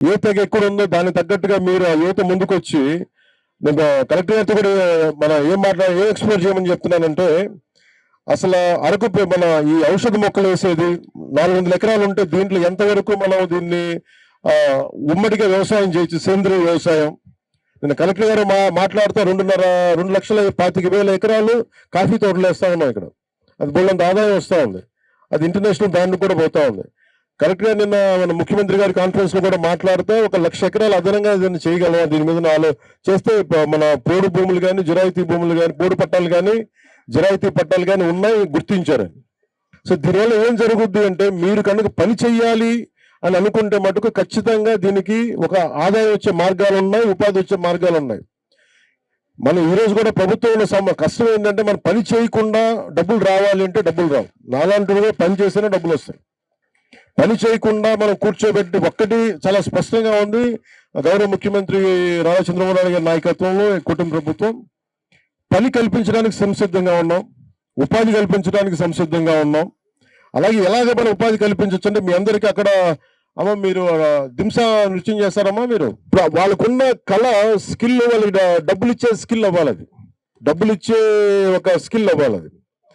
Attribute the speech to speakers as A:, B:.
A: ఏ తెగ ఎక్కడ ఉందో దానికి తగ్గట్టుగా మీరు ఆ యువత ముందుకు వచ్చి నేను కలెక్టర్ గారితో కూడా మన ఏం మాట్లా ఏం ఎక్స్ప్లోర్ చేయమని చెప్తున్నానంటే అసలు అరకు మన ఈ ఔషధ మొక్కలు వేసేది నాలుగు వందల ఎకరాలు ఉంటే దీంట్లో ఎంతవరకు మనం దీన్ని ఉమ్మడిగా వ్యవసాయం చేయొచ్చు సేంద్రియ వ్యవసాయం? నేను కలెక్టర్ గారు మా మాట్లాడుతూ రెండున్నర రెండు లక్షల పాతిక వేల ఎకరాలు కాఫీ తోటలు వేస్తా ఉన్నాం ఇక్కడ. అది బోళ్ళంత ఆదాయం వస్తూ ఉంది. అది ఇంటర్నేషనల్ బ్రాండ్ కూడా పోతా ఉంది. కరెక్ట్గా నిన్న మన ముఖ్యమంత్రి గారి కాన్ఫరెన్స్లో కూడా మాట్లాడితే ఒక లక్ష ఎకరాలు అదనంగా దీన్ని చేయగలం దీని మీద నాలో చేస్తే మన పోడు భూములు కానీ జిరాయితీ భూములు కానీ పోడు పట్టాలు కానీ జిరాయితీ పట్టాలు కానీ ఉన్నాయి గుర్తించారు. సో దీనివల్ల ఏం జరుగుద్ది అంటే మీరు కనుక పని చెయ్యాలి అని అనుకుంటే మటుకు ఖచ్చితంగా దీనికి ఒక ఆదాయం వచ్చే మార్గాలు ఉన్నాయి ఉపాధి వచ్చే మార్గాలు ఉన్నాయి. మనం ఈ రోజు కూడా ప్రభుత్వంలో సమ కష్టం ఏంటంటే మనం పని చేయకుండా డబ్బులు రావాలి అంటే డబ్బులు రావు. నాలాంటి పని చేస్తేనే డబ్బులు వస్తాయి. పని చేయకుండా మనం కూర్చోబెట్టి ఒక్కటి చాలా స్పష్టంగా ఉంది. గౌరవ ముఖ్యమంత్రి నారా చంద్రబాబు నాయుడు గారి నాయకత్వంలో కుటుంబ ప్రభుత్వం పని కల్పించడానికి సంసిద్ధంగా ఉన్నాం. ఉపాధి కల్పించడానికి సంసిద్ధంగా ఉన్నాం. అలాగే ఎలాగ మనం ఉపాధి కల్పించవచ్చు అంటే మీ అందరికీ అక్కడ అమ్మ మీరు దింస నృత్యం చేస్తారమ్మా మీరు? వాళ్ళకున్న కళ స్కిల్ వాళ్ళకి డబ్బులు ఇచ్చే స్కిల్ అవ్వాలి అది. డబ్బులు ఇచ్చే ఒక స్కిల్ అవ్వాలి అది.